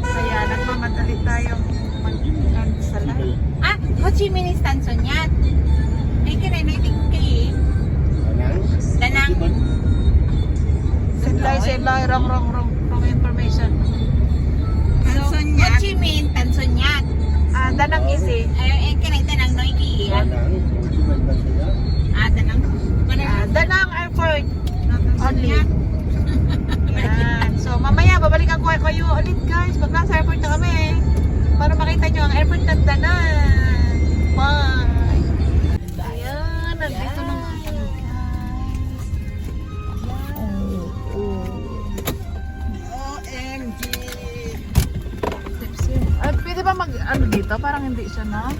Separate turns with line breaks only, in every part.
Kaya nagmamadali tayong mag-cancelay.
Ah, Ho Chi Minh is Tansonyat. Ay, kinanitig kay Danang.
Sidlay, sidlay, wrong, wrong, wrong, wrong information.
Ho Chi Minh, Tansonyat.
Ah, danang easy.
Ay, ay, kinay Danang Noy Ki. Ah, Danang.
Ah, danang airport. Only. Yan. Mamaya, babalikan ko kayo ulit guys. Pag nasa airport na kami. Para makita nyo ang airport ng Danan. Bye! Ayan, nandito na kami guys. Oh, oh.
OMG.
Tipsy. Ay, pwede ba mag, ano dito? Parang hindi siya na.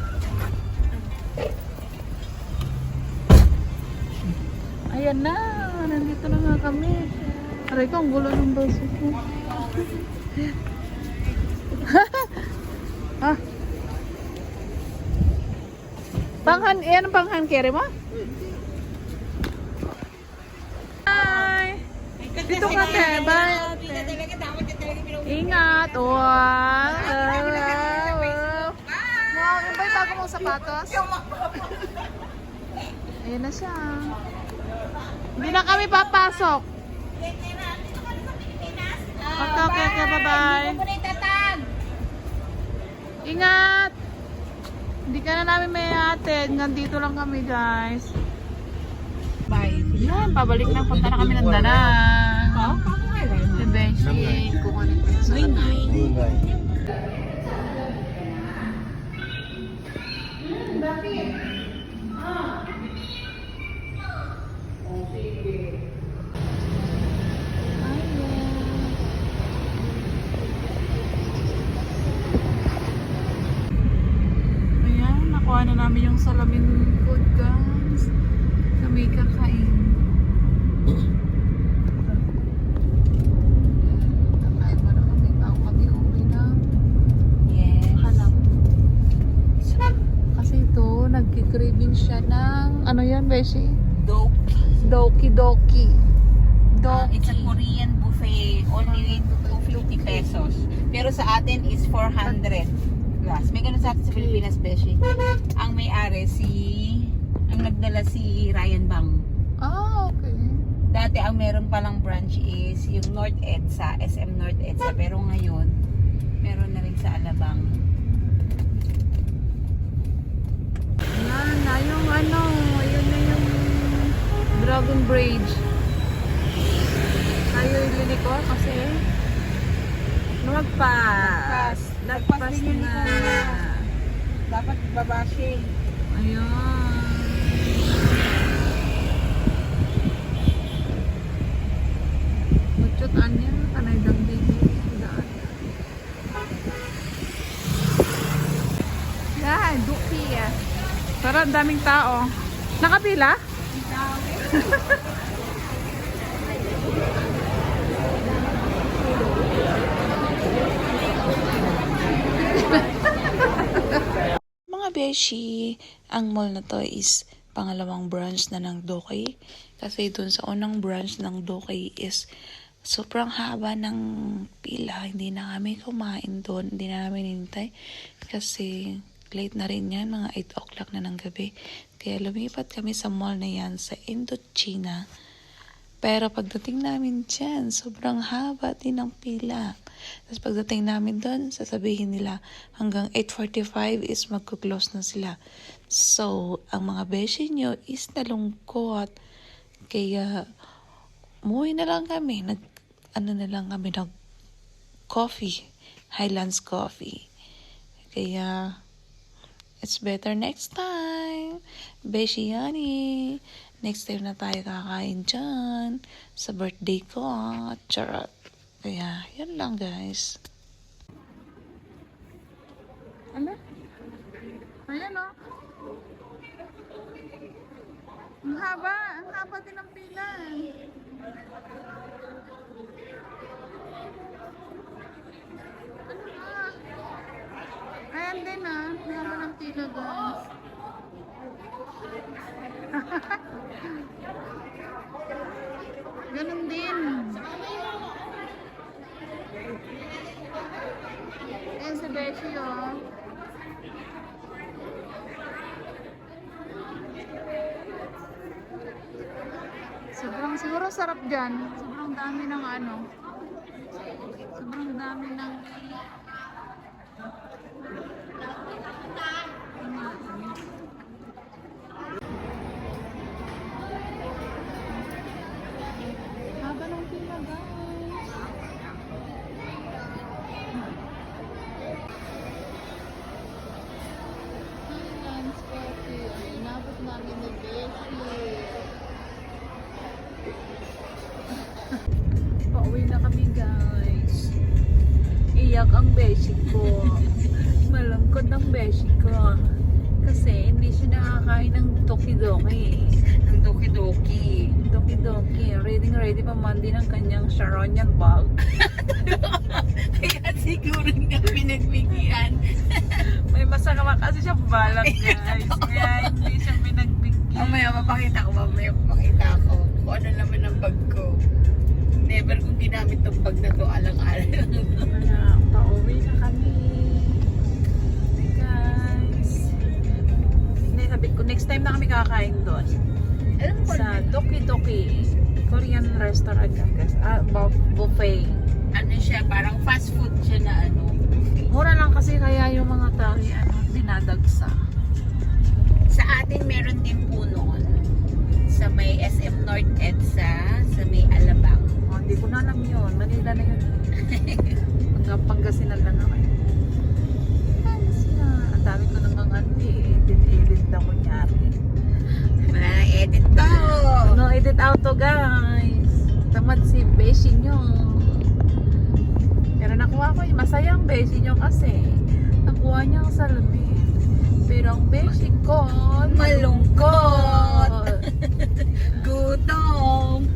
Ayan na, nandito na nga kami. Aray ko, ang gulo ng baso ko. ah. Panghan, yan ang panghan carry mo? Bye! Dito ka, te. Bye. Ingat! Wow! Wow, yung ba yung bago mong sapatos? Ayan na siya. Hindi na kami papasok. Okay, okay, okay, bye-bye. Ingat! Hindi ka na namin may atid. Nandito lang kami, guys. Bye. Yan, pabalik na. Punta na kami ng Danang. Si Beshi. Kukunin ko sa Ayan, namin yung salamin food, guys. Kakain. Kakain na kami bago kami uwi ng
Yes.
hanap. Kasi ito, nagkikraving siya ng, ano yan, Beshi?
Dope.
Doki Doki.
Uh,
Doki.
it's a Korean buffet. Only 250 pesos. Pero sa atin is 400 plus. May ganun sa atin sa Pilipinas, Beshi. Ang may-ari si... Ang nagdala si Ryan Bang.
Ah, okay.
Dati ang meron palang branch is yung North EDSA, SM North EDSA. Pero ngayon, meron na rin sa Alabang.
Yan na yung ano, yun na yung Dragon Bridge. Tayo liliko kasi lumagpas. Lagpas na.
Dapat babashi.
Ayun. Muchot anya, kanay dang dito. Daan. Yan, duki ah. Ang daming tao. Nakapila?
Mga beshi, ang mall na to is pangalawang branch na ng Dokay. Kasi dun sa unang branch ng Dokay is sobrang haba ng pila. Hindi na kami kumain doon. Hindi na namin hinintay. Kasi late na rin yan. Mga 8 o'clock na ng gabi. Kaya lumipat kami sa mall na yan sa Indochina. Pero pagdating namin dyan, sobrang haba din ng pila. Tapos pagdating namin doon, sasabihin nila hanggang 8.45 is magko-close na sila. So, ang mga beshi nyo is nalungkot. Kaya, umuwi na lang kami. Nag, ano na lang kami, nag coffee. Highlands Coffee. Kaya, it's better next time. Beshi Yani. Next time na tayo kakain dyan. Sa birthday ko. ah. Charot. Kaya, yan lang guys.
Ano? Ayan o. Oh. Ang haba. Ang haba din ang pila. Ano, ah? Ayan din ah. Ang haba ng pila guys. Ganun din. Ayan si Beshi oh. Sobrang siguro sarap dyan. Sobrang dami ng ano. Guys. Iyak ang beshi ko. Malangkot ang beshi ko. Kasi hindi siya nakakain ng tokidoki.
Ang doki-doki.
Tokidoki. Ready ready pa mandi ng kanyang Sharonian bag.
Kaya siguro nga pinagbigyan.
May masama kasi siya balak guys. Kaya hindi siya pinagbigyan.
Mamaya mapakita ko, mamaya mapakita ko kung ano naman ang bag ko. Never kong ginamit tong bag na to alang-alang.
Kaya pauwi na kami. Guys. Hindi, sabi ko, next time na kami kakain doon. Sa Doki Doki. Korean restaurant yan guys. Ah, bu- buffet.
ano siya, parang fast food siya na ano.
Mura lang kasi kaya yung mga tao ano, dinadagsa.
Sa atin meron din po noon. Sa may SM North EDSA,
hindi ko na alam yun. Manila na yun. Hanggang Pangasinan lang ako. na. Ang dami ko nang ano eh. Edit-edit na kunyari.
Wala nang edit to.
No, edit out to guys. Tamad si Beshi nyo. Pero nakuha ko, eh, masaya ang Beshi nyo kasi. Nakuha niya ang salamin. Pero ang Beshi ko,
Malungkot. Gutom.